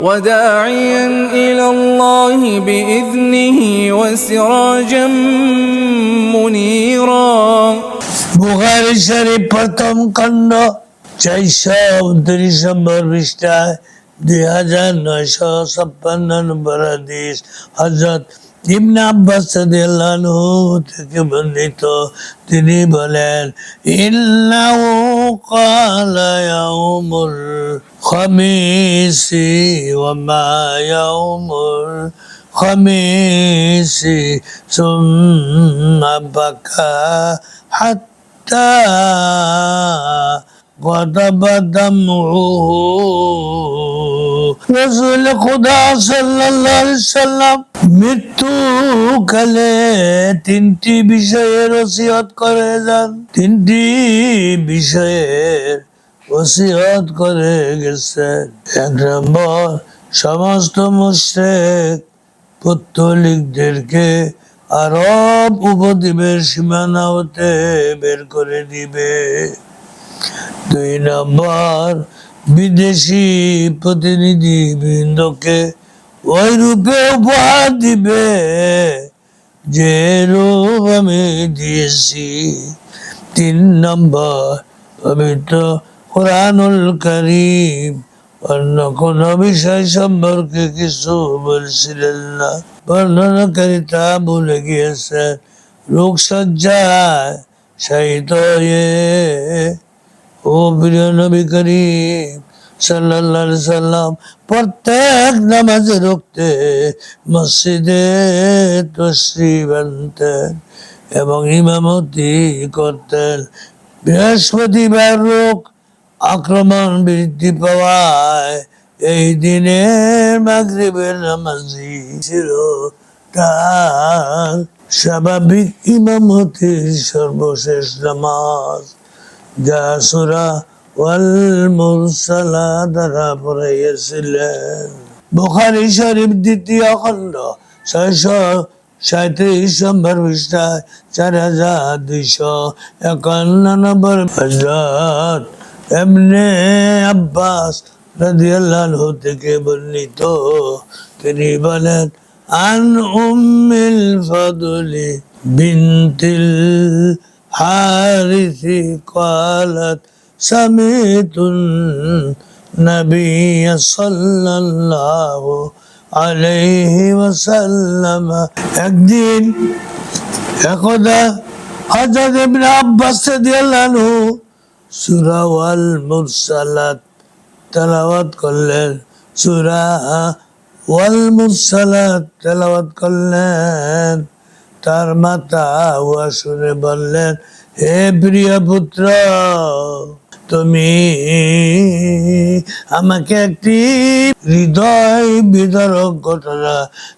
وداعيا إلى الله بإذنه وسراجا منيرا বুখারি শরীফ প্রথম খণ্ড চারশো উনত্রিশ নম্বর পৃষ্ঠায় দুই হাজার নয়শো ছাপ্পান্ন নম্বর হাদিস হজরত ইবনা আব্বাস থেকে বর্ণিত। তিনি বলেন ইন্নাও কালায়াউমুল খমিসি ওয়ামায়াউমুল খমিসি সুম্মা বাকা হাত্তা غضب دمعه রসুল খুদা সাল্লাল্লাহু আলাইহি সাল্লাম মৃত্যু কালে তিনটি বিষয়ের ওসিয়ত করে যান তিনটি বিষয়ের ওসিয়ত করে গেছেন এক নম্বর সমস্ত মুশরিক পত্তলিকদেরকে আরব উপদ্বীপের সীমানা হতে বের করে দিবে দুই নম্বর, বিদেশি প্রতিনিধি বৃন্দকে ওই রূপে উপহার দিবে যে রূপ আমি দিয়েছি। তিন নম্বর, পবিত্র কোরআনুল করিম, অন্য কোন বিষয় সম্পর্কে কিছু বলছিলেন না। বর্ণনাকারী তা ভুলে গিয়েছেন। রোগ সজ্জায় শায়িত হয়ে ও প্রিয় নবী করিম সাল্লাল্লাহু সাল্লাম, প্রত্যেক নামাজে রুখতে, মসজিদে তশরিফ আনতেন এবং ইমামতি করতেন। বৃহস্পতিবার রোগ আক্রমণ বৃদ্ধি পাওয়ায় এই দিনের মাগরিবের নামাজি ছিল তার স্বাভাবিক ইমামতির সর্বশেষ নামাজ। যা সুরা ওয়াল মুরসালা দ্বারা পড়াইয়াছিলেন। বুখারী শরীফ দ্বিতীয় খণ্ড, ছয়শো সাঁত্রিশ নম্বর পৃষ্ঠায়, চার হাজার দুইশো একান্ন নম্বর হজরত এমনি আব্বাস রাদিয়াল্লাহু থেকে বর্ণিত। তিনি বলেন, আন উম্মিল ফদলি বিনতিল হারিসি قالت سمعت النبي صلى الله عليه وسلم একদিন একদা হযরত ইবনে আব্বাস রাদিয়াল্লাহু আনহু সূরা ওয়াল মুরসালাত তেলাওয়াত করলেন সূরা ওয়াল মুরসালাত তেলাওয়াত করলেন তার মাতা উহা শুনে বললেন, হে প্রিয় পুত্র, তুমি আমাকে একটি হৃদয় বিদারক ঘটনা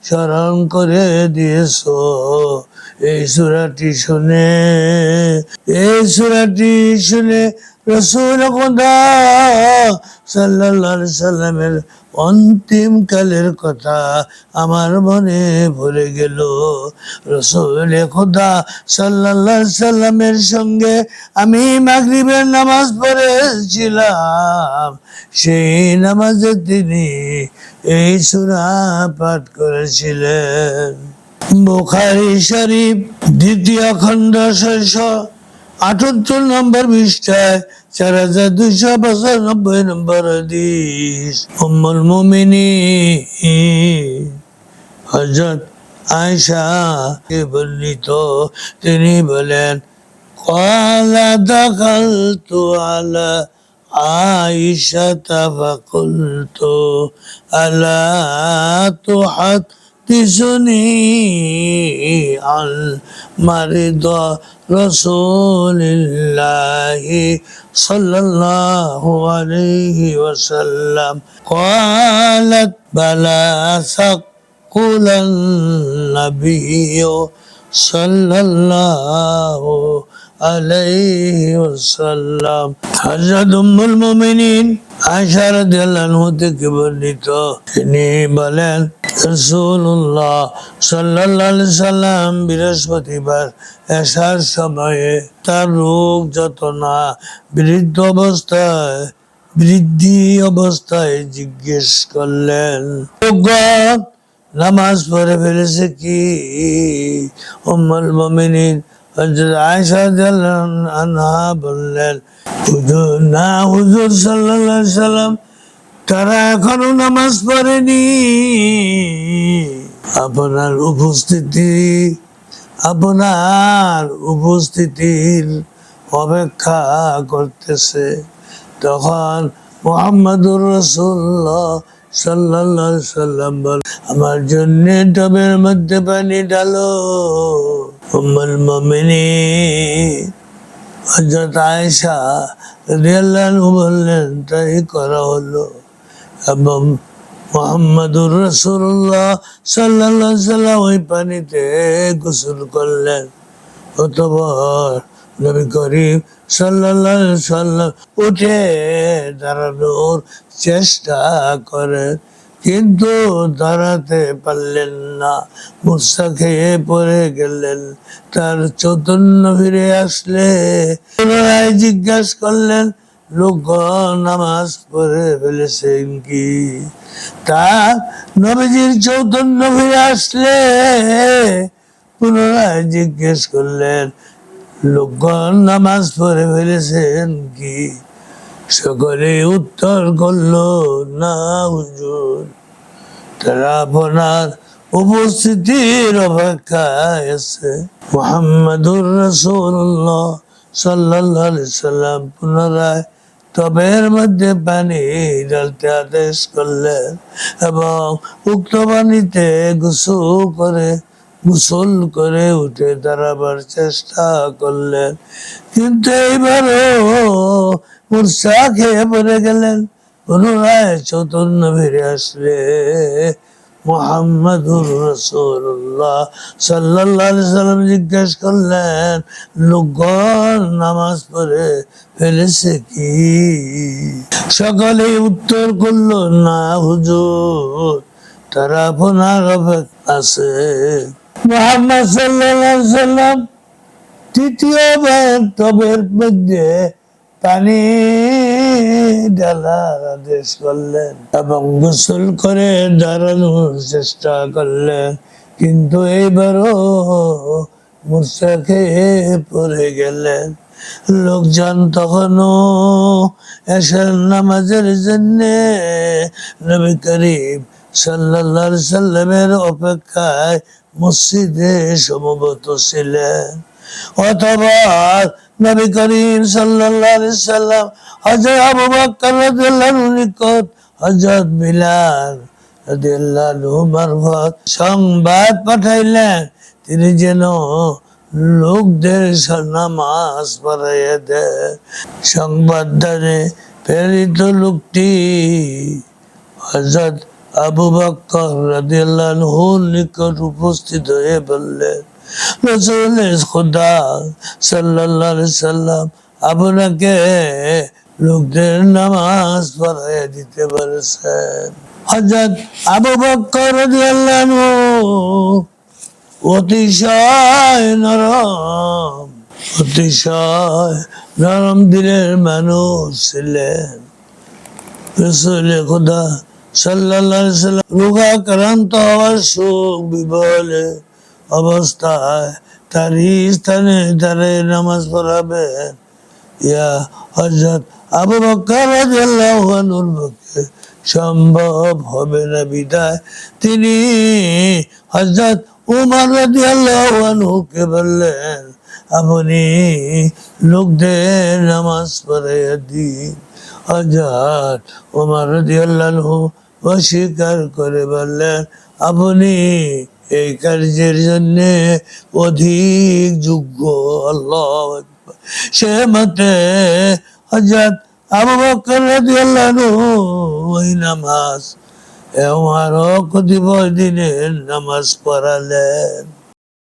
স্মরণ করে দিয়েছ। এই সুরাটি শুনে, এই সুরাটি শুনে রসুল খোদা সাল্লাল্লাহু সাল্লামের অন্তিম কালের কথা আমার মনে ভরে গেল। রসুল খোদা সাল্লাল্লাহু সাল্লামের সঙ্গে আমি মাগরিবের নামাজ পড়েছিলাম। সেই নামাজে তিনি এই সুরা পাঠ করেছিলেন। বুখারি শরীফ, দ্বিতীয় খণ্ড শৈশ আটাত্তর নম্বর বিষ্ঠায় চার হাজার দুইশো পঁচানব্বই নম্বর হাদিস। উম্মুল হজরত আয়সা বর্ণিত, তিনি বলেন কলা দখল তো আলা আয়সা ফাকুল তো আলা তো হাত تحدثني عن مرض رسول الله صلى الله عليه وسلم قالت بلى ثقل النبي صلى الله আলাইহি ওয়াসাল্লাম। হযরত উম্মুল মুমিনিন আয়েশা রাদিয়াল্লাহু থেকে বর্ণিত। তিনি বলেন, রাসূলুল্লাহ সাল্লাল্লাহু আলাইহি সাল্লাম বৃহস্পতিবার এশার সময়ে তার রোগ যত না বৃদ্ধ অবস্থায়, বৃদ্ধি অবস্থায় জিজ্ঞেস করলেন নামাজ পড়ে ফেলেছে কি? উম্মুল মুমিনিন আনহা বললেন, হুজুর না, হুজুর আলাইহি সাল্লাম তারা এখনও নামাজ পড়েনি। আপনার উপস্থিতি, আপনার উপস্থিতির অপেক্ষা করতেছে। তখন মোহাম্মদুর রসুল্লাহ সাল্লাল্লাহু সাল্লাম বল, আমার জন্য টবের মধ্যে পানি ডালো উম্মুল মুমিনিন। হযরত আয়েশা রাদিয়াল্লাহু বললেন, তাই করা হলো। এবং মোহাম্মদুর রসুল্লাহ সাল্লাল্লাহু সাল্লাম ওই পানিতে গোসল করলেন। অতঃপর নবী করিম সাল্লাল্লাহু সাল্লাম উঠে দাঁড়ানোর চেষ্টা করেন কিন্তু দাঁড়াতে পারলেন না। মুসা খেয়ে পড়ে গেলেন, তার চৈতন্য ফিরে আসলে। পুনরায় জিজ্ঞাসা করলেন লোকগণ নামাজ পড়ে ফেলেছেন কি? তার নবীজির চৈতন্য ফিরে আসলে। পুনরায় জিজ্ঞেস করলেন লোকগণ নামাজ পড়ে ফেলেছেন কি? সকলে উত্তর করল, না, হুজুর। তারা আপনার উপস্থিতির অপেক্ষায় আছে। মোহাম্মদুর রসুল্লাহ আলাইহি সাল্লাম পুনরায় টবের মধ্যে পানি ঢালতে আদেশ করলেন এবং উক্ত পানিতে গোসল করে গোসল করে উঠে দাঁড়াবার চেষ্টা করলেন। কিন্তু এইবারও মূর্ছা খেয়ে পড়ে গেলেন। পুনরায় চৈতন্য ফিরে আসলে মোহাম্মদুর রসুল্লাহ আলাইহি সাল্লাম জিজ্ঞেস করলেন লোকগণ নামাজ পড়ে ফেলেছে কি? সকলে উত্তর করল, না হুজুর, তারা অপেক্ষা আছে। মোহাম্মদ আলাইহি সাল্লাম তৃতীয়বার টবের মধ্যে পানি ঢালার আদেশ করলেন এবং গোসল করে দাঁড়ানোর চেষ্টা করলেন। কিন্তু এইবারও মূর্ছা খেয়ে পড়ে গেলেন। লোকজন তখনও এসার নামাজের জন্য নবী করিম আলাইহি সাল্লামের অপেক্ষায় মসজিদে সমবেত ছিলেন। অথবা নবী করিম আলাইহি সাল্লাম হযরত আবু বকর নিকট হযরত বিলাল সংবাদ পাঠাইলেন। তিনি যেন লোকদের নামাজ পড়াইয়া দেন। সংবাদদানে প্রেরিত লোকটি হযরত আবু আনহুর নিকট উপস্থিত হয়ে বললেন খুদা সাল্লাম আপনাকে লোকদের নামাজ পড়াইয়া দিতে পারেছেন আবু আনহু অতিশয় নরম অতিশয় নরম দিলের মানুষ ছিলেন। খুদা হওয়ার সুখ অবস্থায় তারই স্থানে নামাজ পড়াবেন ইয়া হযরত আবু বকর সম্ভব হবে না বিদায়। তিনি হযরত উমর রাদিয়াল্লাহু আনহুকে বললেন, আপনি লোকদের নামাজ পড়াইয়া দিন। হযরত উমর রাদিয়াল্লাহু অস্বীকার করে বললেন, আপনি এই কার্যের জন্য অধিক যোগ্য সে মতে হজরত আবু বকর রাদিয়াল্লাহু ওই নামাজ এমারও কতিপয় দিনের নামাজ পড়ালেন।